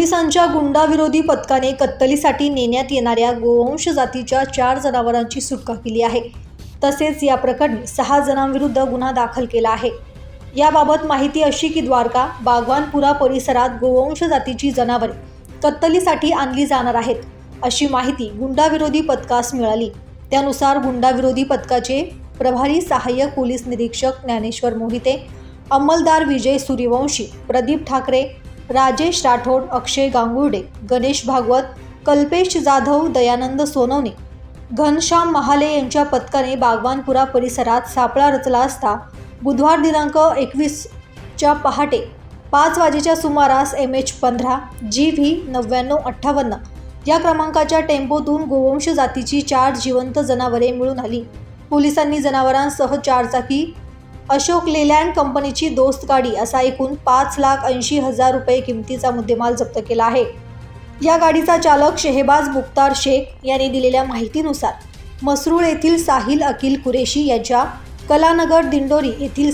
पोलिसांच्या गुंडाविरोधी पथकाने कत्तलीसाठी नेण्यात येणाऱ्या गोवंश जातीच्या चार जनावरांची सुटका केली आहे. तसेच या प्रकरणी सहा जणांविरुद्ध गुन्हा दाखल केला आहे. याबाबत माहिती अशी की द्वारका बागवानपुरा परिसरात गोवंश जातीची जनावरे कत्तलीसाठी आणली जाणार आहेत अशी माहिती गुंडाविरोधी पथकास मिळाली. त्यानुसार गुंडाविरोधी पथकाचे प्रभारी सहाय्यक पोलीस निरीक्षक ज्ञानेश्वर मोहिते अंमलदार विजय सूर्यवंशी प्रदीप ठाकरे राजेश राठोड अक्षय गांगुर्डे गणेश भागवत कल्पेश जाधव दयानंद सोनवणे. घनश्याम महाले यांच्या पथकाने बागवानपुरा परिसरात सापळा रचला असता बुधवार दिनांक एकवीसच्या पहाटे पाच वाजेच्या सुमारास एम एच पंधरा जी व्ही नव्याण्णव अठ्ठावन्न या क्रमांकाच्या टेम्पोतून गोवंश जातीची चार जिवंत जनावरे मिळून आली. पोलिसांनी जनावरांसह चारचाकी अशोक लेलँड कंपनीची दोस्त गाडी असा एकूण पाच लाख ऐंशी हजार रुपये किमतीचा मुद्देमाल जप्त केला आहे. या गाडीचा चालक शेहबाज मुक्तार शेख यांनी दिलेल्या माहितीनुसार मसरूळ येथील साहिल अकिल कुरेशी यांच्या कलानगर दिंडोरी येथील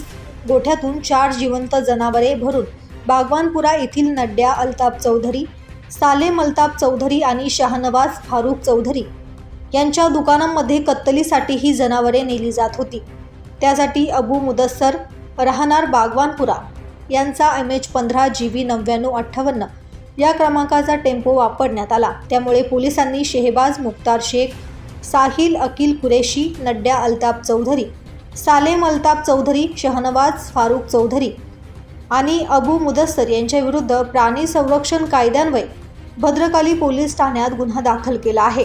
गोठ्यातून चार जिवंत जनावरे भरून बागवानपुरा येथील नड्या अल्ताप चौधरी सालेम अल्ताप चौधरी आणि शाहनवाज फारुख चौधरी यांच्या दुकानांमध्ये कत्तलीसाठी ही जनावरे नेली जात होती. त्यासाठी अबू मुदस्सर राहणार बागवानपुरा यांचा एम एच पंधरा जी व्ही नव्याण्णव अठ्ठावन्न या क्रमांकाचा टेम्पो वापरण्यात आला. त्यामुळे पोलिसांनी शेहबाज मुख्तार शेख साहिल अकिल कुरेशी नड्ड्या अल्ताफ चौधरी सालेम अल्ताफ चौधरी शहनवाज फारूक चौधरी आणि अबू मुदस्सर यांच्याविरुद्ध प्राणी संरक्षण कायद्यान्वये भद्रकाली पोलीस ठाण्यात गुन्हा दाखल केला आहे.